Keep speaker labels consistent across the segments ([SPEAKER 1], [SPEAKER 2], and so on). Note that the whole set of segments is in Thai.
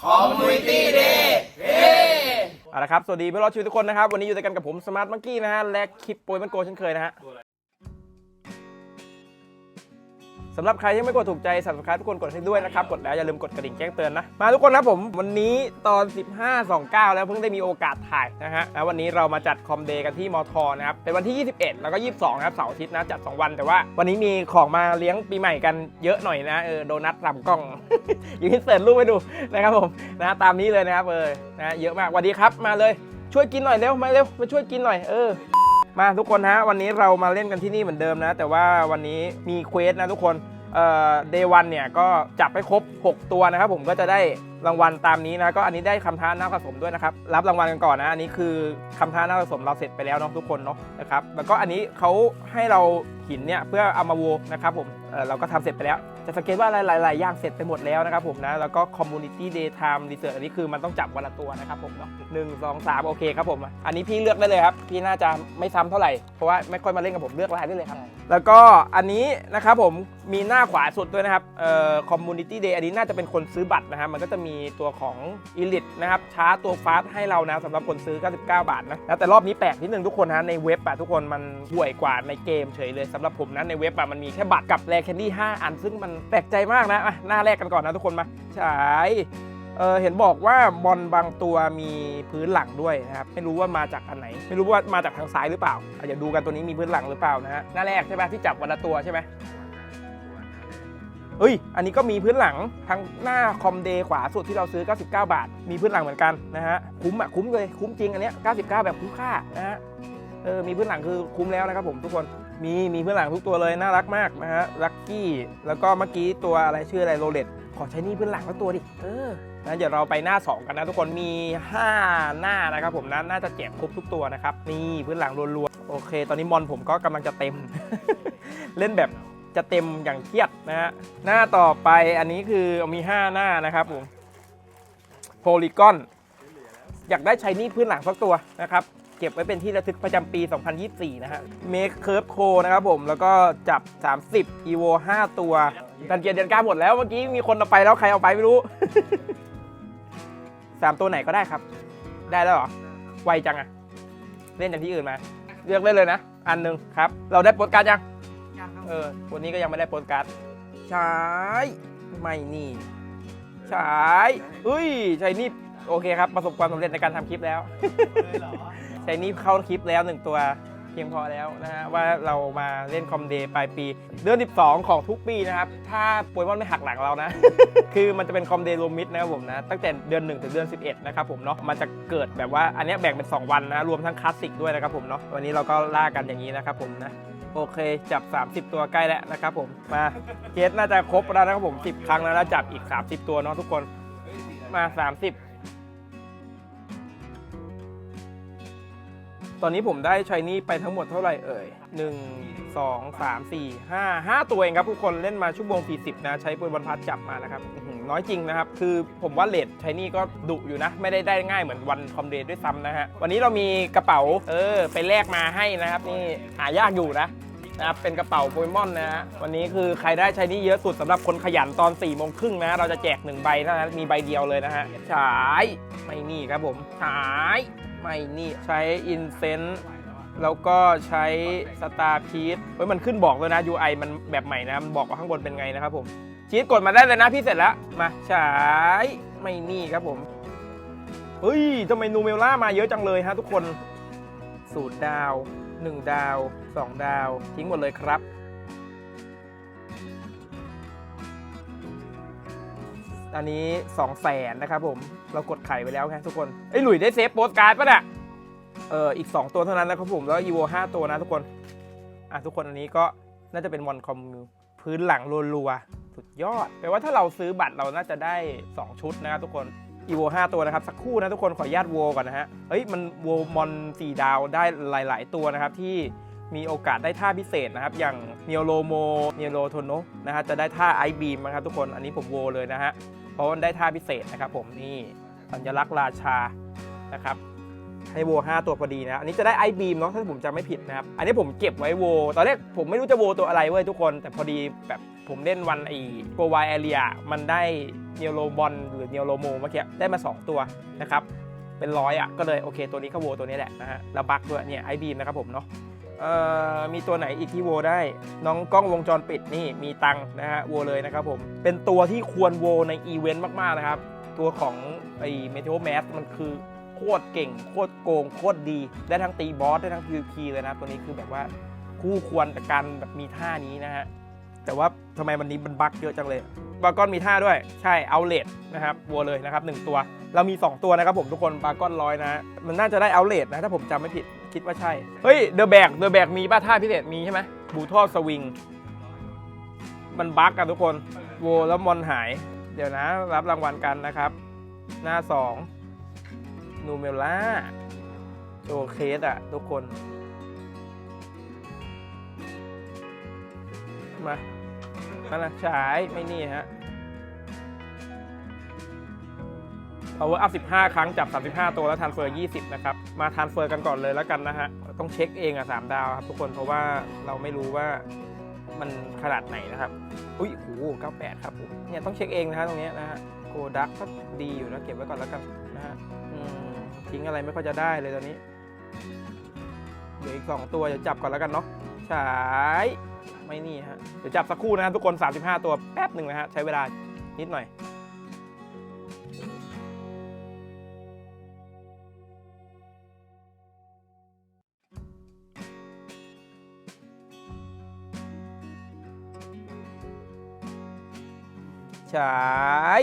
[SPEAKER 1] คอมมูนิตี้เดย์เฮ้
[SPEAKER 2] เอาละครับ สวัสดีเพื่อนรอดชีวิตทุกคนนะครับ วันนี้อยู่ด้วยกันกับผมสมาร์ทมังกี้นะฮะ และคลิปโปรยมันโกเช่นเคยนะฮะ สำหรับใครที่ไม่กดถูกใจ subscribe ทุกคนกดให้ด้วยนะครับ กดแล้วอย่าลืมกดกระดิ่งแจ้งเตือนนะ มาทุกคนนะผม วันนี้ตอน 15.29 แล้วเพิ่งได้มีโอกาสถ่ายนะฮะ แล้ววันนี้เรามาจัดคอมเดย์กันที่มอทอนะครับ เป็นวันที่ 21 แล้วก็ 22 นะครับ เสาร์อาทิตย์นะ จัด 2 วัน แต่ว่าวันนี้มีของมาเลี้ยงปีใหม่กันเยอะหน่อยนะ เออ โดนัทรำกล้อง อยู่ที่เสิร์ฟรูปให้ดูนะครับผม นะตามนี้เลยนะครับเออนะเยอะมากสวัสดีครับ มาเลย ช่วยกินหน่อยเร็ว มาเร็ว มาช่วยกินหน่อย เออมาทุกคนฮะวันนี้เรามาเล่นกันที่นี่เหมือนเดิมนะ แต่ว่าวันนี้มีเควสนะทุกคน เอ่อเดวันเนี่ยก็จับไปครบ 6 ตัวนะครับ ผมก็จะได้รางวัลตามนี้นะก็อันนี้ได้คำท้าน้าผสมด้วยนะครับ รับรางวัลกันก่อนนะอันนี้คือคำท้าน้าผสมเราเสร็จไปแล้วเนาะทุกคนเนาะนะครับแล้วก็อันนี้เขาให้เราหินเนี่ยเพื่อเอามาโวนะครับผมเเราก็ทำเสร็จไปแล้ว จะสังเกตว่าหลายๆอย่างเสร็จไปหมดแล้วนะครับผมนะ แล้วก็ community day time research อันนี้คือมันต้องจับวันละตัวนะครับผมเนาะหนึ่งสองสามโอเคครับผม อันนี้พี่เลือกได้เลยครับ พี่น่าจะไม่ซ้ำเท่าไหร่ เพราะว่าไม่ค่อยมาเล่นกับผมเลือกลายได้เลยครับ แล้วก็อันนี้นะครับผมมีหน้าขวาสุดด้วยนะครับเอ่อ community day อันนี้น่าจะเป็นคนซื้อบัตรนะครับมันก็จะมีตัวของ elite นะครับชาร์จตัวฟาสให้เรานะสำหรับคนซื้อ 99 บาทนะแล้วแต่รอบนี้แปลกนิดนึงทุกคนนะในเว็บอะทุกคนมันห่วยกว่าในเกมเฉยเลยสำหรับผมนะในเว็บอะมันมีแค่บัตรกับแรแคนดี้5อันซึ่งมันแปลกใจมากนะอะหน้าแรกกันก่อนนะทุกคนมาใช่เออเห็นบอกว่าบอลบางตัวมีพื้นหลังด้วยนะครับไม่รู้ว่ามาจากอันไหน ไม่รู้ว่ามาจากทางซ้ายหรือเปล่าอะเดี๋ยวดูกันตัวนี้มีพื้นหลังหรือเปล่านะฮะหน้าแรกใช่ไหมที่จับวันละตัวใช่ไหมเฮ้ย อันนี้ก็มีพื้นหลังทางหน้าคอมเดย์ขวาสุดที่เราซื้อ 99 บาท มีพื้นหลังเหมือนกันนะฮะ คุ้มอะ คุ้มเลย คุ้มจริงอันเนี้ย 99 แบบคุ้มค่านะฮะ เออ มีพื้นหลังคือคุ้มแล้วนะครับผมทุกคน มีมีพื้นหลังทุกตัวเลยน่ารักมากนะฮะลักกี้แล้วก็เมื่อกี้ตัวอะไรชื่ออะไรโรเลตขอใช้นี่พื้นหลังสักตัวดิเออนะเดี๋ยวเราไปหน้า 2 กันนะทุกคนมี 5 หน้านะครับผมนะน่าจะแจกครบทุกตัวนะครับนี่พื้นหลังรัวๆโอเค ตอนนี้มอนผมก็กำลังจะเต็ม เล่นแบบจะเต็มอย่างเครียดนะฮะหน้าต่อไปอันนี้คือมี 5 หน้านะครับผมโพลีกอนอยากได้ใช้นี่พื้นหลังสักตัวนะครับ เก็บไว้เป็นที่ระทึกประจำปี 2024 นะฮะเมคเคิร์ฟโคนะครับผม แล้วก็จับ 30 EVO 5 ตัวดันเกียร์เดือนกล้าหมดแล้วเมื่อกี้มีคนเอาไปแล้วใครเอาไปไม่รู้สามตัวไหนก็ได้ครับ ได้แล้วเหรอ ไวจังอะเล่นจากที่อื่นมา เลือกได้เลยนะ อันหนึ่งครับ เราได้โปสการ์ดยังเออ วันนี้ก็ยังไม่ได้โปสการ์ดใช้ไม่นี่ใช้เฮ้ยใช้นี่โอเคครับ ประสบความสำเร็จในการทำคลิปแล้ว ใช้นี่เข้าคลิปแล้วหนึ่งตัวเพียงพอแล้วนะฮะว่าเรามาเล่นคอมเดย์ปลายปี เดือน 12 ของทุกปีนะครับ ถ้าโปเกมอนไม่หักหลังเรานะ คือมันจะเป็นคอมเดย์รวมมิดนะครับผมนะ ตั้งแต่เดือน 1 ถึงเดือน 11 นะครับผมเนาะมันจะเกิดแบบว่าอันเนี้ยแบ่งเป็น 2 วันนะ รวมทั้งคลาสสิกด้วยนะครับผมเนาะวันนี้เราก็ล่ากันอย่างนี้นะครับผมนะโอเค จับ 30 ตัวใกล้แล้วนะครับผมมาเคสน่าจะครบแล้วนะครับผม 10 ครั้งแล้วแล้วจับอีก 30 ตัวเนาะทุกคนมา 30 ตอนนี้ผมได้ใช้นี่ไปทั้งหมดเท่าไหร่เอ่ย 1 2 3 4 5 5 ตัวเองครับทุกคนเล่นมาชั่วโมง40นะ ใช้ปืนบรรพัดจับมานะครับน้อยจริงนะครับ คือผมว่าเลทใช้นี่ก็ดุอยู่นะ ไม่ได้ได้ง่ายเหมือนวันคอมเดย์ด้วยซ้ำนะฮะ วันนี้เรามีกระเป๋า เออ ไปแลกมาให้นะครับ นี่หายากอยู่นะนะครับเป็นกระเป๋าโปเกมอนนะฮะวันนี้คือใครได้ใช้นี่เยอะสุดสำหเราคนขยันตอน4ี่โมงครึ่งนะ เราจะแจก 1 ใบเท่านั้นมีใบเดียวเลยนะฮะฉายไม่นี่ครับผมฉาย ไม่นี่ใช้อินเซนต์แล้วก็ใช้สตาร์พีทเฮ้ยมันขึ้นบอกเลยนะ UI มันแบบใหม่นะ มันบอกว่าข้างบนเป็นไงนะครับผมชีทกดมาได้เลยนะพี่เสร็จแล้ว มาฉายไม่นี่ครับผม เฮ้ยทำไมนูเมล่ามาเยอะจังเลยฮะทุกคน สูตรดาว 1 ดาว 2 ดาว ทิ้งหมดเลยครับ อันนี้2 0 0แสนนะครับผม เรากดไข่ไปแล้วไงทุกคนเอ้หลุยได้เซฟโปสการ์ดปะเนี่ยเอออีก 2 ตัวเท่านั้นนะครับผมแล้วอีโว5ตัวนะทุกคน อะทุกคนอันนี้ก็น่าจะเป็นมอนคอมพื้นหลังรัวๆสุดยอด แปลว่าถ้าเราซื้อบัตรเราน่าจะได้ 2 ชุดนะครับทุกคนอีโว5ตัวนะครับ สักคู่นะทุกคนขออนุญาตโวก่อนนะฮะ เฮ้ยมันโวมอน4ดาวได้หลาย ๆ ตัวนะครับที่ มีโอกาสได้ท่าพิเศษนะครับ อย่างเนียโลโมเนียโลโทโนนะฮะจะได้ท่าไอบีมนะครับทุกคนอันนี้ผมโวเลยนะฮะเพราะมันได้ท่าพิเศษนะครับผมนี่สัญลักษณ์ราชานะครับให้โว5ตัวพอดีนะ อันนี้จะได้ไอบีมเนาะถ้าผมจำไม่ผิดนะครับ อันนี้ผมเก็บไว้โว ตอนแรกผมไม่รู้จะโวตัวอะไรเว้ยทุกคน แต่พอดีแบบผมเล่นวันไอโกวายแอเรียมันได้เนโรบอลหรือเนโรโมเมื่อกี้ได้มา 2 ตัวนะครับ เป็นร้อยอะ ก็เลยโอเค ตัวนี้ก็โวตัวนี้แหละนะฮะแล้วบักด้วยเนี่ยไอบีมนะครับผมเนาะ มีตัวไหนอีกที่โวได้ น้องกล้องวงจรปิดนี่มีตังนะฮะโวเลยนะครับผม เป็นตัวที่ควรโวในอีเวนต์มากๆนะครับ ตัวของไอ้เมทัลแมสมันคือโคตรเก่ง โคตรโกง โคตรดี ได้ทั้งตีบอสได้ทั้ง PVP เลยนะ ตัวนี้คือแบบว่าคู่ควรกับการแบบมีท่านี้นะฮะ แต่ว่าทำไมวันนี้มันบั๊กเยอะจังเลยบาก้อนมีท่าด้วย ใช่เอาเล t นะครับวัวเลยนะครับหนึ่งตัว เรามี 2 ตัวนะครับผมทุกคนบาก้อนร้อยนะ มันน่าจะได้เอาเล t นะ ถ้าผมจำไม่ผิด คิดว่าใช่ เฮ้ยเดอะแบกเดอะแบกมีป้าท่าพิเศษมีใช่ไหมบูทอสวิง มันบั๊กอะทุกคน โวแล้วมอนหาย เดี๋ยวนะ รับรางวัลกันนะครับ หน้า2นูเมล่าโชว์เคสอะทุกคน มามานะฉายไม่นี่ฮะ power up 15 ครั้งจับ 35 ตัวแล้วทันเฟอร์ 20 นะครับ มาทันเฟอร์กันก่อนเลยแล้วกันนะฮะ ต้องเช็คเองอะ3ดาวครับทุกคน เพราะว่าเราไม่รู้ว่ามันขนาดไหนนะครับ อุ้ยโอ้โห98 ครับ เนี่ยต้องเช็คเองนะฮะตรงนี้นะฮะ โกดักก็ดีอยู่นะเก็บไว้ก่อนแล้วกันนะฮะทิ้งอะไรไม่ค่อยจะได้เลยตอนนี้ เหลืออีก2ตัวเดี๋ยวจับก่อนแล้วกันเนาะฉายไม่นี่ฮะ เดี๋ยวจับสักครู่นะครับทุกคน 35 ตัวแป๊บหนึ่งนะฮะ ใช้เวลานิดหน่อย ฉาย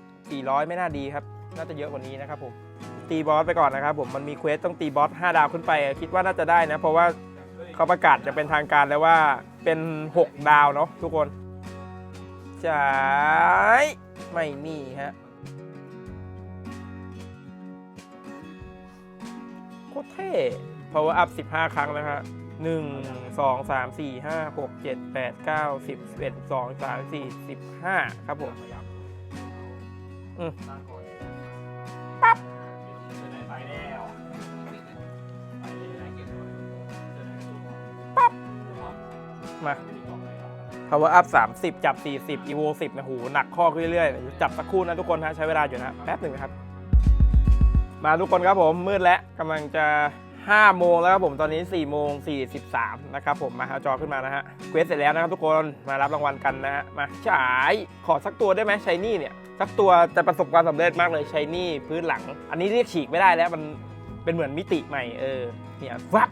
[SPEAKER 2] 400 ไม่น่าดีครับ น่าจะเยอะกว่านี้นะครับผม ตีบอสไปก่อนนะครับผม มันมีเควสต้องตีบอส 5 ดาวขึ้นไป คิดว่าน่าจะได้นะ เพราะว่าเขาประกาศจะเป็นทางการแล้วว่าเป็น 6 ดาวเนาะทุกคนฉายไม่นี่ฮะ โคตรเท่ power up 15 ครั้งนะฮะ หนึ่งสองสามสี่ห้าหกเจ็ดแปดเก้าสิบสิบเอ็ดสองสามสี่สิบห้าครับผมอืมปั๊บมา power up 30 จับ 40 evo 10นะโหหนักข้อขึ้นเรื่อยๆ จับสักครู่นะทุกคนนะใช้เวลาอยู่นะ แป๊บหนึ่งนะครับ มาทุกคนครับผมมืดแล้วกำลังจะ 5 โมงแล้วครับผมตอนนี้ 4 โมง 43 นะครับผมมาเอาจอขึ้นมานะฮะเควสเสร็จแล้วนะครับทุกคนมารับรางวัลกันนะฮะมาฉายขอสักตัวได้ไหมชายนี่เนี่ยสักตัวจะประสบความสำเร็จมากเลยชายนี่พื้นหลัง อันนี้เรียกฉีกไม่ได้แล้วมันเป็นเหมือนมิติใหม่เออเนี่ยฟับ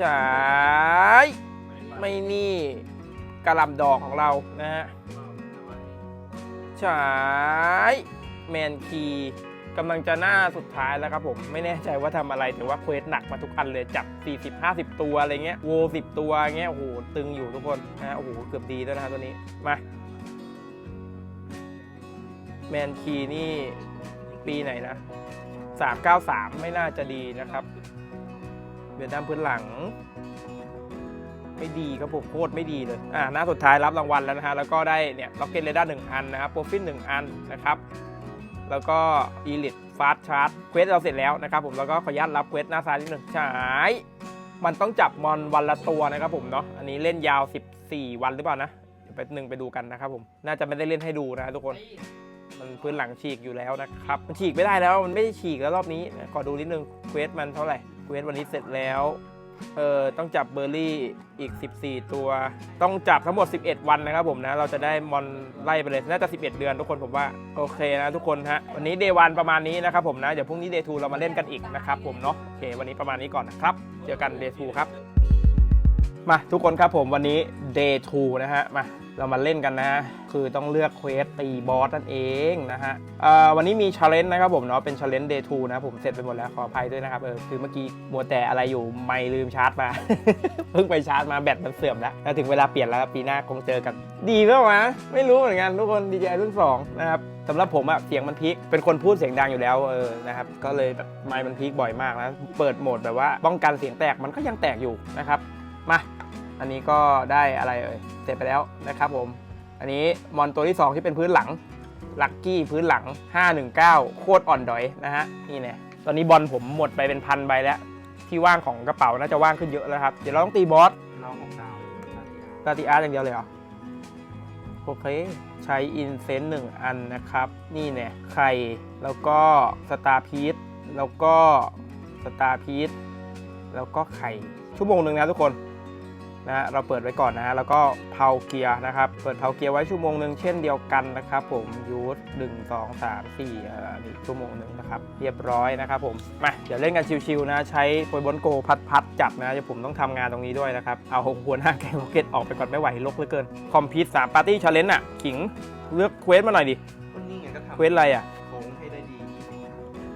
[SPEAKER 2] ฉายไม่นี่กระลำดอกของเรานะฮะฉายแมนคี กำลังจะหน้าสุดท้ายแล้วครับผม ไม่แน่ใจว่าทำอะไรแต่ว่าเควสหนักมาทุกอันเลยจับ 40 50 ตัวอะไรเงี้ยโว10 ตัวเงี้ยโอ้โหตึงอยู่ทุกคนนะโอ้โหเกือบดีด้วนะตัวนี้มาแมนคีนี่ปีไหนนะ 393 ไม่น่าจะดีนะครับเวียดนามพื้นหลัง ไม่ดีครับผมโคตรไม่ดีเลย อ่าหน้าสุดท้ายรับรางวัลแล้วนะฮะ แล้วก็ได้เนี่ยล็อกเก็ตเรดาร์หนึ่งอันนะครับโปรฟินหนึ่งอันนะครับ แล้วก็อีลิทฟาสชาร์ t เควสเราเสร็จแล้วนะครับผมแล้วก็ขออนุญาตรับเควสหน้าซ้ายนิดหนึ่งใช่มันต้องจับมอนวันละตัวนะครับผมเนาะอันนี้เล่นยาว 14 วันหรือเปล่านะเดี๋ยวไปหนึ่งไปดูกันนะครับผมน่าจะไม่ได้เล่นให้ดูนะทุกคน มันพื้นหลังฉีกอยู่แล้วนะครับมันฉีกไม่ได้แล้วมันไม่ได้ฉีกแล้วรอบนี้ขอดูนิดนึงเควสมันเท่าไหร่เควสวันนี้เสร็จแล้ว เออต้องจับเบอร์รี่อีก 14 ตัว ต้องจับทั้งหมด 11 วันนะครับผมนะ เราจะได้มอนไล่ไปเลย น่าจะ 11 เดือนทุกคนผมว่า โอเคนะทุกคนฮะ วันนี้เดย์วันประมาณนี้นะครับผมนะ เดี๋ยวพรุ่งนี้เดย์ทูเรามาเล่นกันอีกนะครับผมเนาะ โอเค วันนี้ประมาณนี้ก่อนนะครับ เจอกันเดย์ทูครับ มาทุกคนครับผมวันนี้เดย์ทูนะฮะ มา เรามาเล่นกันนะ คือต้องเลือกเควสตีบอสนั่นเองนะฮะวันนี้มีช l เลน g e นะครับผมเนาะ เป็นช l เลน g e day 2นะผมเสร็จไปหมดแล้วขออภัยด้วยนะครับ เออ คือเมื่อกี้มัวแต่อะไรอยู่ไม่ลืมชาร์จมา เพิ่งไปชาร์จมาแบตมันเสื่อมแล้วแล้วถึงเวลาเปลี่ยนแล้วปีหน้าคงเจอกัน ดีไหมวะไม่รู้เหมือนกันทุกคน DJI รุ่น2นะครับสำหรับผมอะเสียงมันพีคเป็นคนพูดเสียงดังอยู่แล้วเออนะครับก็เลยแบบไมค์มันพีคบ่อยมากนะเปิดโหมดแบบว่าป้องกันเสียงแตกมันก็ยังแตกอยู่นะครับมา อันนี้ก็ได้อะไรเอ่ยเสร็จไปแล้วนะครับผม อันนี้มอนตัวที่ 2 ที่เป็นพื้นหลังลักกี้พื้นหลัง 519 โคตรอ่อนดอยนะฮะนี่เนี่ยตอนนี้บอลผมหมดไปเป็นพันใบแล้วที่ว่างของกระเป๋าน่าจะว่างขึ้นเยอะแล้วครับ เดี๋ยวเราต้องตีบอส
[SPEAKER 1] น้องของดาว
[SPEAKER 2] ตลาติอาร์อย่างเดียวเลยเหรอโอเค ใช้อินเซนต์หนึ่งอันนะครับ นี่เนี่ยไข่แล้วก็สตาร์พีชแล้วก็สตาร์พีชแล้วก็ไข่ชั่วโมงหนึ่งนะทุกคน นะฮะเราเปิดไว้ก่อนนะฮะแล้วก็เพาเกียร์นะครับเปิดเพาเกียร์ไว้ชั่วโมงหนึ่งเช่นเดียวกันนะครับ ผมยูทหนึ่งสองสามสี่เอ่อนี่ชั่วโมงหนึ่งนะครับเรียบร้อยนะครับผมมาเดี๋ยวเล่นกันชิวๆนะใช้โปรบอนโกพัดพัดๆจับนะเดี๋ยวผมต้องทำงานตรงนี้ด้วยนะครับเอาหัวหน้าแกงโรเก็ตออกไปก่อนไม่ไหวลกเหลือเกินคอมพิวสามปาร์ตี้ชาเลนจ์อะขิงเลือกเควสมาหน่อยดิ
[SPEAKER 1] คนนี้ไงก็ทำ
[SPEAKER 2] เควสอะไรอะ
[SPEAKER 1] โค้งให้ได้ดี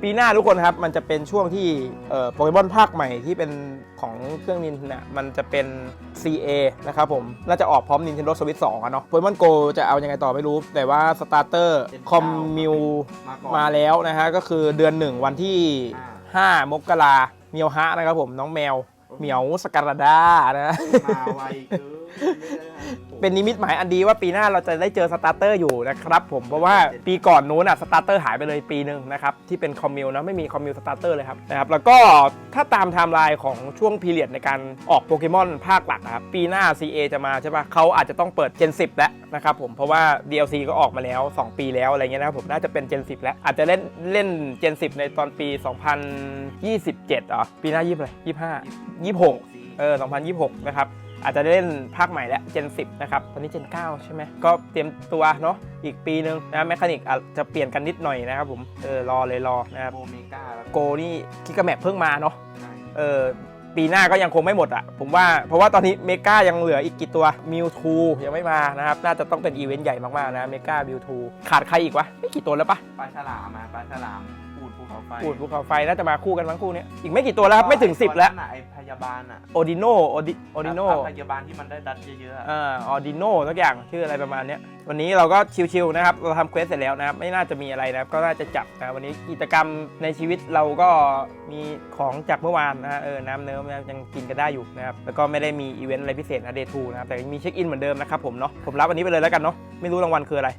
[SPEAKER 2] ปีหน้าทุกคนครับ มันจะเป็นช่วงที่เอ่อโปเกมอนภาคใหม่ที่เป็นของเครื่องนินน่ะมันจะเป็น CA นะครับผม น่าจะออกพร้อม Nintendo Switch 2อะเนาะโปเกมอน Go จะเอายังไงต่อไม่รู้ แต่ว่า Starter คอมมิว
[SPEAKER 1] มาก่อน
[SPEAKER 2] มาแล้วนะฮะ ก็คือเดือน1วันที่ 5 มกราเมียวฮะนะครับผมน้องแมวเหมียวสการาดานะ
[SPEAKER 1] มาไวเกินไม่ได้
[SPEAKER 2] เป็นนิมิตหมายอันดีว่าปีหน้าเราจะได้เจอสตาร์เตอร์อยู่นะครับผมเพราะว่าปีก่อนนู้นอะสตาร์เตอร์หายไปเลยปีหนึ่งนะครับที่เป็นคอมมิวนะไม่มีคอมมิวสตาร์เตอร์เลยครับนะครับแล้วก็ถ้าตามไทม์ไลน์ของช่วงพีเรียดในการออกโปเกมอนภาคหลักอะครับปีหน้า CA จะมาใช่ปะเขาอาจจะต้องเปิด Gen 10 แล้วนะครับผมเพราะว่า DLC ก็ออกมาแล้ว 2 ปีแล้วอะไรเงี้ยนะครับผมน่าจะเป็น Gen 10 แล้วอาจจะเล่นเล่น Gen 10 ในตอนปี 2027อ๋อปีหน้า20อะไร25 26เออ2026 นะครับ อาจจะได้เล่นภาคใหม่แล้ว Gen 10 นะครับ ตอนนี้ Gen 9ใช่ไหม ก็เตรียมตัวเนาะอีกปีนึงนะแมคานิกอาจจะเปลี่ยนกันนิดหน่อยนะครับผม เออ รอเลยรอนะครับ
[SPEAKER 1] โมเมกาแล้ว
[SPEAKER 2] โกนี่กิกาแมปเพิ่งมาเนาะ
[SPEAKER 1] ใช่
[SPEAKER 2] เออปีหน้าก็ยังคงไม่หมดอะผมว่าเพราะว่าตอนนี้เมกายังเหลืออีกกี่ตัวมิวทูยังไม่มานะครับ น่าจะต้องเป็นอีเวนต์ใหญ่มากๆนะเมกามิวทูขาดใครอีกวะ ไม่กี่ตัวแล้วปะ
[SPEAKER 1] ปลาฉลามมาปลาฉลาม ปูดภูเขาไฟ
[SPEAKER 2] ปูดภูเขาไฟน่าจะมาคู่กันมั้งคู่เนี้ยอีกไม่กี่ตัวแล้วครับไม่ถึง 10 แล้ว
[SPEAKER 1] ไอ้ไอ้พยาบาลอะ
[SPEAKER 2] โอดิโนโอดิโอดิโน
[SPEAKER 1] พยาบาลที่มันได้ดัดเยอะๆอะ
[SPEAKER 2] อ่าออดิโนสักอย่างชื่ออะไรประมาณเนี้ยวันนี้เราก็ชิวๆนะครับเราทำเควสเสร็จแล้วนะครับไม่น่าจะมีอะไรนะครับก็น่าจะจับนะวันนี้กิจกรรมในชีวิตเราก็มีของจากเมื่อวานนะฮะเออน้ำเนิ้มนะยังกินกันได้อยู่นะครับแล้วก็ไม่ได้มีอีเวนต์อะไรพิเศษนะเดทูนะครับแต่ยังมีเช็คอินเหมือนเดิมนะครับผมเนาะผมรับวันนี้ไปเลยแล้วกันเนาะไม่รู้รางวัลคืออะไร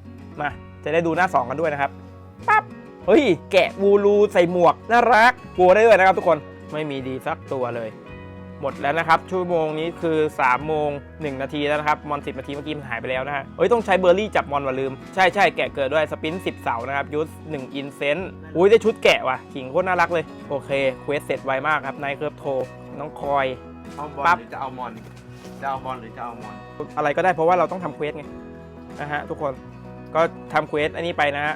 [SPEAKER 2] มาจะได้ดูหน้า 2 กันด้วยนะครับปั๊บ เฮ้ย แกะวูลูใส่หมวก น่ารักกลัวได้ด้วยนะครับทุกคนไม่มีดีสักตัวเลย หมดแล้วนะครับ ชั่วโมงนี้คือ3โมง1นาทีแล้วนะครับ มอน10นาทีเมื่อกี้มันหายไปแล้วนะฮะเอ้ยต้องใช้เบอร์รี่จับมอนว่ะลืม ใช่ใช่แกะเกิดด้วยสปิน10 เสานะครับยูส1อินเซนต์อุ้ยได้ชุดแกะว่ะขิงโคตรน่ารักเลย โอเคเควสเสร็จไวมากครับนายเคิร์ฟโทรน้องคอย
[SPEAKER 1] เอาบอล
[SPEAKER 2] ปั๊บ
[SPEAKER 1] หรือจะเอามอน จะเอาบอลหรือจะเอามอน
[SPEAKER 2] อะไรก็ได้เพราะว่าเราต้องทำเควสไงนะฮะทุกคนก็ทำเควสอันนี้ไปนะฮะ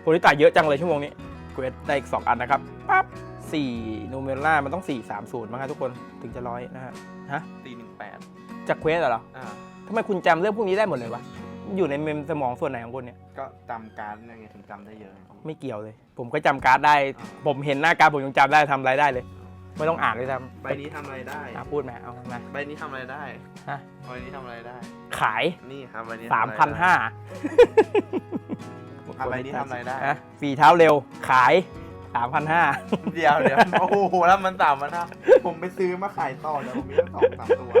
[SPEAKER 2] โพลิตาเยอะจังเลยชั่วโมงนี้เควสได้อีก 2 อันนะครับปั๊บ4นูเมล่ามันต้อง 4 3 0มั้งครับทุกคนถึงจะร้อยนะฮะฮะ
[SPEAKER 1] ตีหนึ่งแปด
[SPEAKER 2] จากเควสเหรอ
[SPEAKER 1] อ่า
[SPEAKER 2] ทำไมคุณจำเรื่องพวกนี้ได้หมดเลยวะอยู่ในเมมสมองส่วนไหนของคุณเนี่ย
[SPEAKER 1] ก็จำการ์ดนั่นไงถึงจำได้เยอะไง
[SPEAKER 2] ไม่เกี่ยวเลย ผมก็จำการ์ดได้ ผมเห็นหน้าการ์ดผมยังจำได้ทำอะไรได้เลย ไม่ต้องอ่านเลยท
[SPEAKER 1] ใบนี้ทำอะไรได้ำ
[SPEAKER 2] อะพูดมาเอามา
[SPEAKER 1] ใบนี้ทำอะไรได้
[SPEAKER 2] ฮะ
[SPEAKER 1] ใบนี้ทำอะไรได้
[SPEAKER 2] ขาย
[SPEAKER 1] นี่ครับใบนี้
[SPEAKER 2] 3 5 0 0
[SPEAKER 1] อะใบนี้ทำอะไรได้
[SPEAKER 2] ฮะฝีเท้าเร็วขาย 3,500
[SPEAKER 1] เดียวเดี๋ยวโอ้โหแล้วมันสามมันนะผมไปซื้อมาขายต่อเดี๋ยวผมมีตั้งสองสามตัว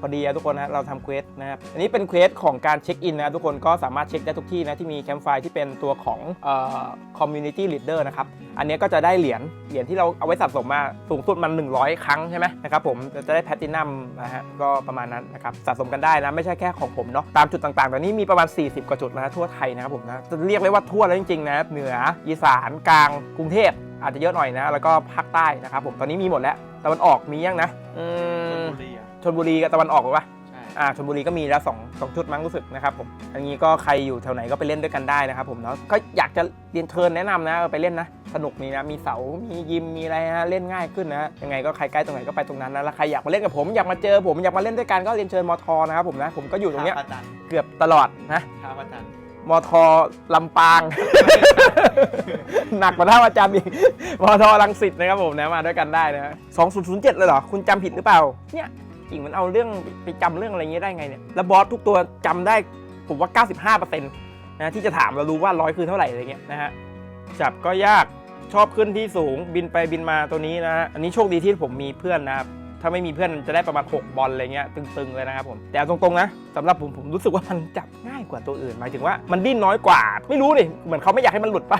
[SPEAKER 2] พอดีอะทุกคนนะเราทำเควสนะครับอันนี้เป็นเควสของการเช็คอินนะทุกคนก็สามารถเช็คได้ทุกที่นะที่มีแคมป์ไฟที่เป็นตัวของเอ่อ community leader นะครับอันนี้ก็จะได้เหรียญเหรียญที่เราเอาไว้สะสมมาสูงสุดมัน 100 ครั้งใช่ไหมนะครับผมจะได้แพลตินัมนะฮะก็ประมาณนั้นนะครับสะสมกันได้นะไม่ใช่แค่ของผมเนาะตามจุดต่างๆ ตอนนี้มีประมาณ 40 กว่าจุดนะทั่วไทยนะครับผมนะจะเรียกเลยว่าทั่วแล้วจริงๆนะเหนืออีสานกลางกรุงเทพอาจจะเยอะหน่อยนะ แล้วก็ภาคใต้นะครับผมตอนนี้มีหมดแล้วตะวันออกมียังนะอืม ชนบุรีกับตะวันออกหรือปะ
[SPEAKER 1] ใช่
[SPEAKER 2] อ่าชลบุรีก็มีแล้วสองสองชุดมั้งรู้สึกนะครับผมอันนี้ก็ใครอยู่แถวไหนก็ไปเล่นด้วยกันได้นะครับผมเนาะก็อยากจะเรียนเชิญแนะนำนะเออไปเล่นนะสนุกมีนะมีเสา มียิมมีอะไรฮะเล่นง่ายขึ้นนะยังไงก็ใครใกล้ตรงไหนก็ไปตรงนั้นนะแล้วใครอยากมาเล่นกับผมอยากมาเจอผมอยากมาเล่นด้วยกันก็เรียนเชิญมทนะครับผมนะผมก็อยู่ตรงเนี้ย
[SPEAKER 1] ท่าประจันทร์
[SPEAKER 2] เกือบตลอดนะ
[SPEAKER 1] ท่าประจันทร์
[SPEAKER 2] มทลำปาง หนักกว่าท่าอาจารย์อีกมทรังสิตนะครับผมนะมาด้วยกันได้นะ2007 เลยเหรอ คุณจำผิดหรือเปล่า เนี่ย จริงมันเอาเรื่องไปจำเรื่องอะไรเงี้ยได้ไงเนี่ยแล้วบอสทุกตัวจำได้ผมว่า 95%นะที่จะถามเรารู้ว่าร้อยคือเท่าไหร่อะไรเงี้ยนะฮะจับก็ยากชอบขึ้นที่สูงบินไปบินมาตัวนี้นะฮะอันนี้โชคดีที่ผมมีเพื่อนนะครับ ถ้าไม่มีเพื่อนจะได้ประมาณ 6 บอลอะไรเงี้ยตึงๆเลยนะครับผม แต่ตรงๆนะสำหรับผมผมรู้สึกว่ามันจับง่ายกว่าตัวอื่น หมายถึงว่ามันดิ้นน้อยกว่า ไม่รู้ดิเหมือนเขาไม่อยากให้มันหลุดปะ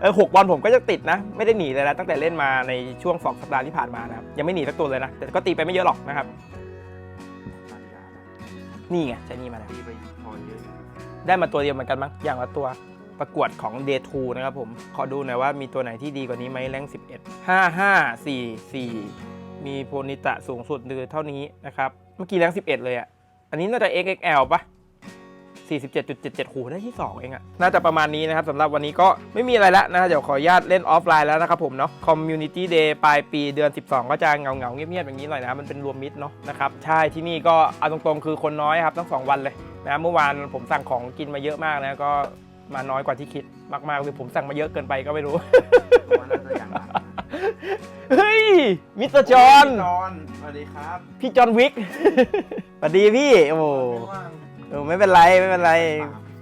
[SPEAKER 2] เออหกบอลผมก็จะติดนะ ไม่ได้หนีเลยนะตั้งแต่เล่นมาในช่วงสองสัปดาห์ที่ผ่านมานะครับยังไม่หนีสักตัวเลยนะ แต่ก็ตีไปไม่เยอะหรอกนะครับ
[SPEAKER 1] นี่
[SPEAKER 2] ไงใช้นี่มาแล้ว
[SPEAKER 1] ตีไปพอเยอะ
[SPEAKER 2] ได้มาตัวเดียวเหมือนกันมั้งอย่างละตัวประกวดของ Day 2 นะครับผม ขอดูหน่อยว่ามีตัวไหนที่ดีกว่านี้ไหมแรง11 5 5 4 4 มีโพนิตะสูงสุดคือเท่านี้นะครับ เมื่อกี้แรง11 เลยอะ่ะ อันนี้น่าจะ XXL ปะ47.77หูได้ที่ 2 เองอะน่าจะประมาณนี้นะครับสำหรับวันนี้ก็ไม่มีอะไรแล้วนะ เดี๋ยวขออนุญาตเล่นออฟไลน์แล้วนะครับผมเนาะ Community Day ปลายปีเดือน 12 ก็จะเงาเงาเงียบๆอย่างนี้หน่อยนะ มันเป็นรวมมิตรเนาะนะครับ ใช่ที่นี่ก็เอาตรงๆ คือคนน้อยครับทั้งสองวันเลยนะ เมื่อวานผมสั่งของกินมาเยอะมากนะก็มาน้อยกว่าที่คิดมากๆคือผมสั่งมาเยอะเกินไปก็ไม่รู้
[SPEAKER 1] เพราะว่าน่าจะอย่างนั้น
[SPEAKER 2] เฮ้ย มิสเตอร์จอห์น
[SPEAKER 1] จอห์นสวัสดีครับ
[SPEAKER 2] พี่จอห์นวิก สวัสดีพี่ โอ้โห
[SPEAKER 1] ไม่ว่าง
[SPEAKER 2] เออไม่เป็นไร ไม่เป็นไร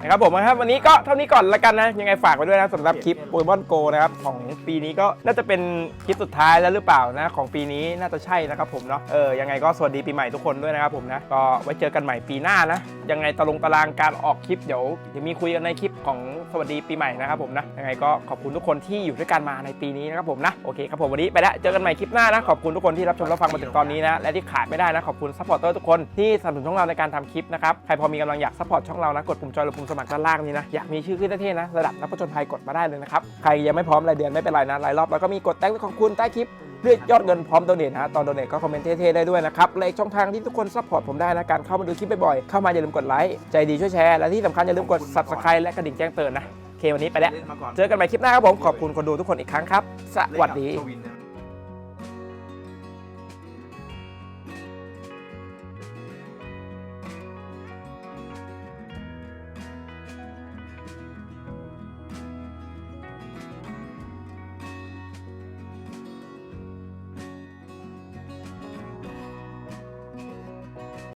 [SPEAKER 2] นะครับผมนะครับวันนี้ก็เท่านี้ก่อนละกันนะ ยังไงฝากไว้ด้วยนะสำหรับคลิปโปเกมอนโกนะครับของปีนี้ก็น่าจะเป็นคลิปสุดท้ายแล้วหรือเปล่านะ ของปีนี้น่าจะใช่นะครับผมเนาะเออยังไงก็สวัสดีปีใหม่ทุกคนด้วยนะครับผมนะก็ไว้เจอกันใหม่ปีหน้านะยังไงตะลงตารางการออกคลิปเดี๋ยวเดี๋ยวมีคุยกันในคลิปของสวัสดีปีใหม่นะครับผมนะยังไงก็ขอบคุณทุกคนที่อยู่ด้วยกันมาในปีนี้นะครับผมนะโอเคครับผมวันนี้ไปแล้วเจอกันใหม่คลิปหน้านะขอบคุณทุกคนที่รับชมรับฟังมาถึงตอนนี้นะและที่ขาดไม่ได้นะขอบคุณซัพพอร์เตอร์ทุกคนที่สนับสนุนช่องเราในการทำคลิปนะครับใครพอมีกำลังอยากซัพพอร์ตช่องเรานะกดปุ่มจอยหรือปุ่มสมัครด้านล่างนี้นะ อยากมีชื่อขึ้นเท่ๆนะ ระดับนักผจญภัยกดมาได้เลยนะครับ ใครยังไม่พร้อมรายเดือนไม่เป็นไรนะ รายรอบแล้วก็มีกดแต้งของคุณใต้คลิปเลือกยอดเงินพร้อมโดเนทนะตอนโดเนทก็คอมเมนต์เท่ๆได้ด้วยนะครับและอีกช่องทางที่ทุกคนซัพพอร์ตผมได้นะการเข้ามาดูคลิปบ่อยๆเข้ามาอย่าลืมกดไลค์ใจดีช่วยแชร์และที่สำคัญอย่าลืมกด subscribe และกระดิ่งแจ้งเตือนนะโอเควันนี้ไปแล้ว
[SPEAKER 1] เล่นมาก่อน
[SPEAKER 2] เจอกันใหม่คลิปหน้าครับผมขอบคุณคนดูทุกคนอีกครั้งครับ สวัสดี